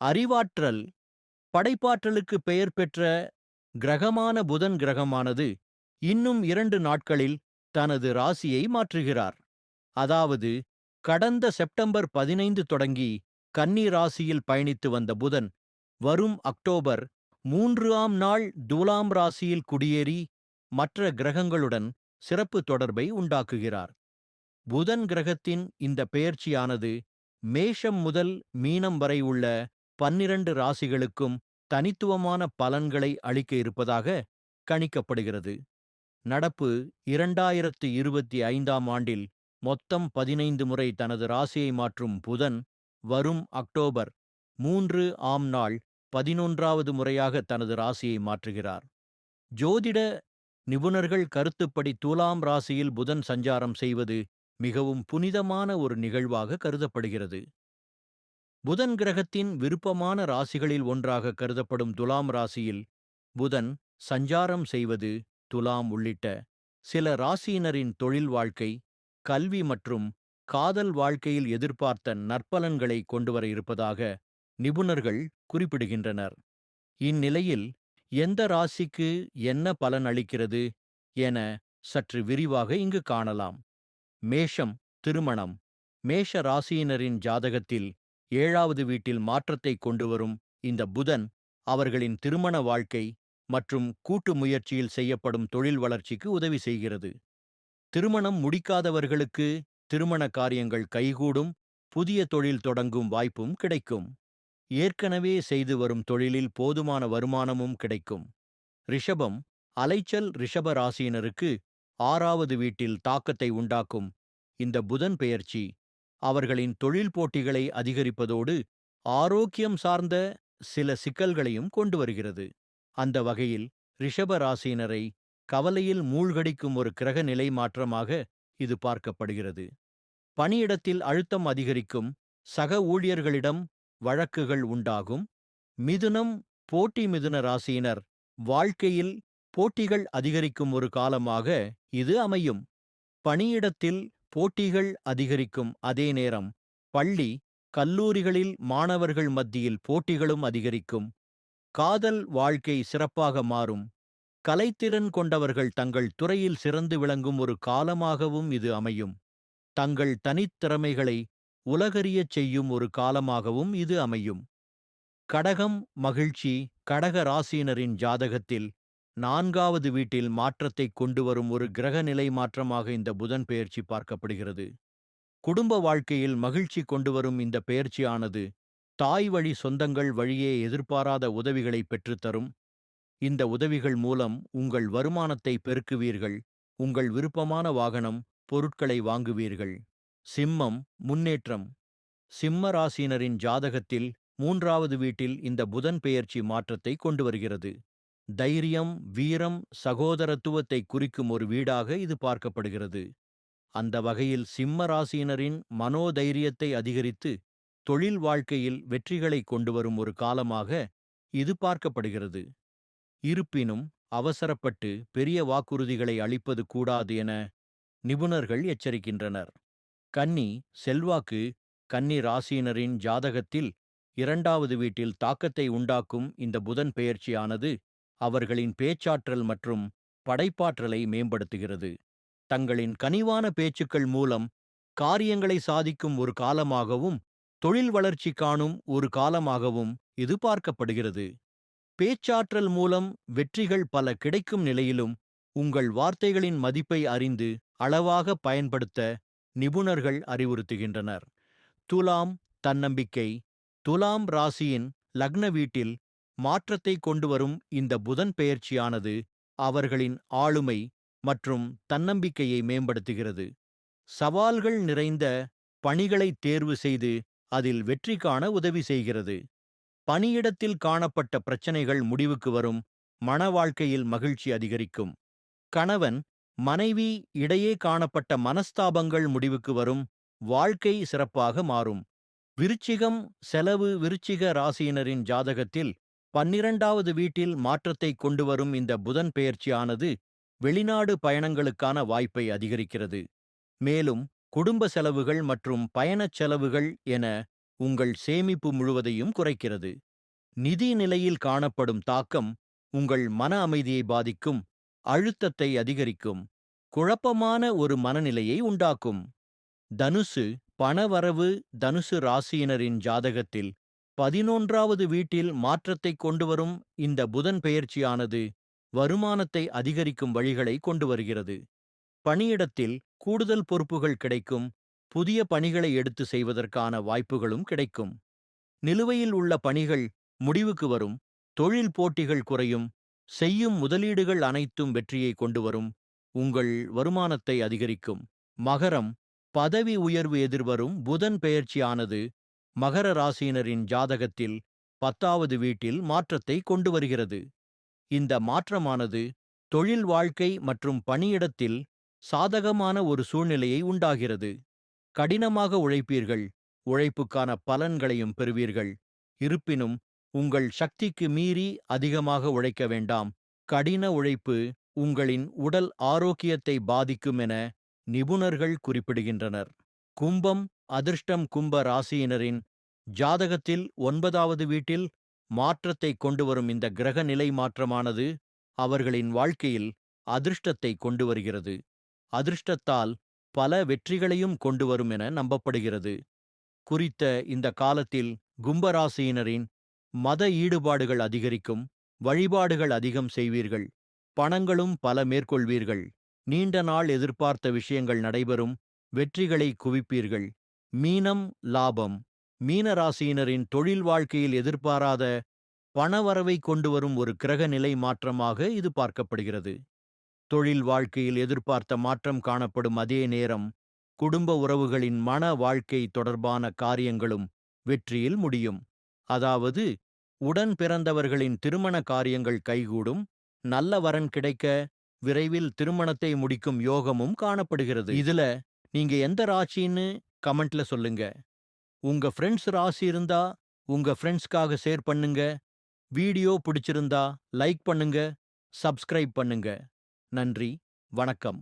அறிவாற்றல் படைப்பாற்றலுக்கு பெயர் பெற்ற கிரகமான புதன் கிரகமானது இன்னும் இரண்டு நாட்களில் தனது ராசியை மாற்றுகிறார். அதாவது கடந்த செப்டம்பர் பதினைந்து தொடங்கி கன்னி ராசியில் பயணித்து வந்த புதன் வரும் அக்டோபர் மூன்று ஆம் நாள் துலாம் ராசியில் குடியேறி மற்ற கிரகங்களுடன் சிறப்பு தொடர்பை உண்டாக்குகிறார். புதன் கிரகத்தின் இந்த பெயர்ச்சியானது மேஷம் முதல் மீனம் வரை உள்ள பன்னிரண்டு ராசிகளுக்கும் தனித்துவமான பலன்களை அளிக்க இருப்பதாக கணிக்கப்படுகிறது. நடப்பு இரண்டாயிரத்து இருபத்தி ஐந்தாம் ஆண்டில் மொத்தம் பதினைந்து முறை தனது ராசியை மாற்றும் புதன் வரும் அக்டோபர் மூன்று ஆம் நாள் பதினொன்றாவது முறையாக தனது ராசியை மாற்றுகிறார். ஜோதிட நிபுணர்கள் கருத்துப்படி துலாம் ராசியில் புதன் சஞ்சாரம் செய்வது மிகவும் புனிதமான ஒரு நிகழ்வாக கருதப்படுகிறது. புதன் கிரகத்தின் விருப்பமான ராசிகளில் ஒன்றாக கருதப்படும் துலாம் ராசியில் புதன் சஞ்சாரம் செய்வது துலாம் உள்ளிட்ட சில ராசியினரின் தொழில் வாழ்க்கை கல்வி மற்றும் காதல் வாழ்க்கையில் எதிர்பார்த்த நற்பலன்களை கொண்டுவர இருப்பதாக நிபுணர்கள் குறிப்பிடுகின்றனர். இந்நிலையில் எந்த ராசிக்கு என்ன பலன் அளிக்கிறது என சற்று விரிவாக இங்கு காணலாம். மேஷம் திருமணம். மேஷ ராசியினரின் ஜாதகத்தில் ஏழாவது வீட்டில் மாற்றத்தை கொண்டுவரும் இந்த புதன் அவர்களின் திருமண வாழ்க்கை மற்றும் கூட்டு முயற்சியில் செய்யப்படும் தொழில் வளர்ச்சிக்கு உதவி செய்கிறது. திருமணம் முடிக்காதவர்களுக்கு திருமண காரியங்கள் கைகூடும் புதிய தொழில் தொடங்கும் வாய்ப்பும் கிடைக்கும். ஏற்கனவே செய்து வரும் தொழிலில் போதுமான வருமானமும் கிடைக்கும். ரிஷபம் அலைச்சல் ரிஷப ராசியினருக்கு ஆறாவது வீட்டில் தாக்கத்தை உண்டாக்கும் இந்த புதன் பெயர்ச்சி அவர்களின் தொழில் போட்டிகளை அதிகரிப்பதோடு ஆரோக்கியம் சார்ந்த சில சிக்கல்களையும் கொண்டு வருகிறது. அந்த வகையில் ரிஷப ராசியினரை கவலையில் மூழ்கடிக்கும் ஒரு கிரக நிலை மாற்றமாக இது பார்க்கப்படுகிறது. பணியிடத்தில் அழுத்தம் அதிகரிக்கும் சக ஊழியர்களிடம் வழக்குகள் உண்டாகும். மிதுனம் போட்டி மிதுன ராசியினர் வாழ்க்கையில் போட்டிகள் அதிகரிக்கும் ஒரு காலமாக இது அமையும். பணியிடத்தில் போட்டிகள் அதிகரிக்கும் அதே நேரம் பள்ளி கல்லூரிகளில் மாணவர்கள் மத்தியில் போட்டிகளும் அதிகரிக்கும். காதல் வாழ்க்கை சிறப்பாக மாறும். கலைத்திறன் கொண்டவர்கள் தங்கள் துறையில் சிறந்து விளங்கும் ஒரு காலமாகவும் இது அமையும். தங்கள் தனித்திறமைகளை உலகறியச் செய்யும் ஒரு காலமாகவும் இது அமையும். கடகம் மகிழ்ச்சி கடக ராசியினரின் ஜாதகத்தில் நான்காவது வீட்டில் மாற்றத்தை கொண்டு வரும் ஒரு கிரகநிலை மாற்றமாக இந்த புதன் பெயர்ச்சி பார்க்கப்படுகிறது. குடும்ப வாழ்க்கையில் மகிழ்ச்சி கொண்டு வரும் இந்த பெயர்ச்சியானது தாய் வழி சொந்தங்கள் வழியே எதிர்பாராத உதவிகளை பெற்றுத்தரும். இந்த உதவிகள் மூலம் உங்கள் வருமானத்தை பெருக்குவீர்கள். உங்கள் விருப்பமான வாகனம் பொருட்களை வாங்குவீர்கள். சிம்மம் முன்னேற்றம். சிம்ம ராசியினரின் ஜாதகத்தில் மூன்றாவது வீட்டில் இந்த புதன் பெயர்ச்சி மாற்றத்தை கொண்டு வருகிறது தைரியம் வீரம் சகோதரத்துவத்தை குறிக்கும் ஒரு வீடாக இது பார்க்கப்படுகிறது. அந்த வகையில் சிம்ம ராசியினரின் மனோதைரியத்தை அதிகரித்து தொழில் வாழ்க்கையில் வெற்றிகளை கொண்டு வரும் ஒரு காலமாக இது பார்க்கப்படுகிறது. இருப்பினும் அவசரப்பட்டு பெரிய வாக்குறுதிகளை அளிப்பது கூடாது என நிபுணர்கள் எச்சரிக்கின்றனர். கன்னி செல்வாக்கு கன்னி ராசியினரின் ஜாதகத்தில் இரண்டாவது வீட்டில் தாக்கத்தை உண்டாக்கும் இந்த புதன் பெயர்ச்சியானது அவர்களின் பேச்சாற்றல் மற்றும் படைப்பாற்றலை மேம்படுத்துகிறது. தங்களின் கனிவான பேச்சுக்கள் மூலம் காரியங்களை சாதிக்கும் ஒரு காலமாகவும் தொழில் வளர்ச்சி காணும் ஒரு காலமாகவும் இது பார்க்கப்படுகிறது. பேச்சாற்றல் மூலம் வெற்றிகள் பல கிடைக்கும் நிலையிலும் உங்கள் வார்த்தைகளின் மதிப்பை அறிந்து அளவாக பயன்படுத்த நிபுணர்கள் அறிவுறுத்துகின்றனர். துலாம் தன்னம்பிக்கை துலாம் ராசியின் லக்ன வீட்டில் மாற்றத்தை கொண்டு வரும் இந்த புதன் பெயர்ச்சியானது அவர்களின் ஆளுமை மற்றும் தன்னம்பிக்கையை மேம்படுத்துகிறது. சவால்கள் நிறைந்த பணிகளை தேர்வு செய்து அதில் வெற்றி காண உதவி செய்கிறது. பணியிடத்தில் காணப்பட்ட பிரச்சனைகள் முடிவுக்கு வரும் மன வாழ்க்கையில் மகிழ்ச்சி அதிகரிக்கும். கணவன் மனைவி இடையே காணப்பட்ட மனஸ்தாபங்கள் முடிவுக்கு வரும் வாழ்க்கை சிறப்பாக மாறும். விருச்சிகம் செலவு விருச்சிக ராசியினரின் ஜாதகத்தில் பன்னிரண்டாவது வீட்டில் மாற்றத்தை கொண்டு வரும் இந்த புதன் பெயர்ச்சியானது வெளிநாடு பயணங்களுக்கான வாய்ப்பை அதிகரிக்கிறது. மேலும் குடும்ப செலவுகள் மற்றும் பயணச் செலவுகள் என உங்கள் சேமிப்பு முழுவதையும் குறைக்கிறது. நிதி நிலையில் காணப்படும் தாக்கம் உங்கள் மன அமைதியை பாதிக்கும் அழுத்தத்தை அதிகரிக்கும் குழப்பமான ஒரு மனநிலையை உண்டாக்கும். தனுசு பணவரவு தனுசு ராசியினரின் ஜாதகத்தில் பதினொன்றாவது வீட்டில் மாற்றத்தை கொண்டுவரும் இந்த புதன் பெயர்ச்சியானது வருமானத்தை அதிகரிக்கும் வழிகளை கொண்டு வருகிறது பணியிடத்தில் கூடுதல் பொறுப்புகள் கிடைக்கும் புதிய பணிகளை எடுத்து செய்வதற்கான வாய்ப்புகளும் கிடைக்கும். நிலுவையில் உள்ள பணிகள் முடிவுக்கு வரும் தொழில் போட்டிகள் குறையும் செய்யும் முதலீடுகள் அனைத்தும் வெற்றியை கொண்டு வரும் உங்கள் வருமானத்தை அதிகரிக்கும். மகரம் பதவி உயர்வு எதிர்வரும் புதன் பெயர்ச்சியானது மகர ராசியினரின் ஜாதகத்தில் பத்தாவது வீட்டில் மாற்றத்தை கொண்டு வருகிறது இந்த மாற்றமானது தொழில் வாழ்க்கை மற்றும் பணியிடத்தில் சாதகமான ஒரு சூழ்நிலையை உண்டாகிறது. கடினமாக உழைப்பீர்கள் உழைப்புக்கான பலன்களையும் பெறுவீர்கள். இருப்பினும் உங்கள் சக்திக்கு மீறி அதிகமாக உழைக்க வேண்டாம். கடின உழைப்பு உங்களின் உடல் ஆரோக்கியத்தை பாதிக்கும் என நிபுணர்கள் குறிப்பிடுகின்றனர். கும்பம் அதிர்ஷ்டம் கும்ப ராசியினரின் ஜாதகத்தில் ஒன்பதாவது வீட்டில் மாற்றத்தை கொண்டுவரும் இந்த கிரக நிலை மாற்றமானது அவர்களின் வாழ்க்கையில் அதிர்ஷ்டத்தை கொண்டு வருகிறது அதிர்ஷ்டத்தால் பல வெற்றிகளையும் கொண்டு வரும் என நம்பப்படுகிறது. குறித்த இந்த காலத்தில் கும்பராசியினரின் மத ஈடுபாடுகள் அதிகரிக்கும் வழிபாடுகள் அதிகம் செய்வீர்கள் பணங்களும் பல மேற்கொள்வீர்கள். நீண்ட நாள் எதிர்பார்த்த விஷயங்கள் நடைபெறும் வெற்றிகளை குவிப்பீர்கள். மீனம் லாபம். மீனராசியினரின் தொழில் வாழ்க்கையில் எதிர்பாராத பணவரவை கொண்டு வரும் ஒரு கிரக நிலை மாற்றமாக இது பார்க்கப்படுகிறது. தொழில் வாழ்க்கையில் எதிர்பார்த்த மாற்றம் காணப்படும் அதே நேரம் குடும்ப உறவுகளின் மன வாழ்க்கை தொடர்பான காரியங்களும் வெற்றியில் முடியும். அதாவது உடன் பிறந்தவர்களின் திருமண காரியங்கள் கைகூடும் நல்ல வரன் கிடைக்க விரைவில் திருமணத்தை முடிக்கும் யோகமும் காணப்படுகிறது. இதுல நீங்க எந்த ராசின்னு கமெண்ட்ல சொல்லுங்க. உங்க ஃப்ரெண்ட்ஸ் ராசி இருந்தா உங்க ஃப்ரெண்ட்ஸ்க்காக ஷேர் பண்ணுங்க. வீடியோ பிடிச்சிருந்தா லைக் பண்ணுங்க சப்ஸ்கிரைப் பண்ணுங்க. நன்றி வணக்கம்.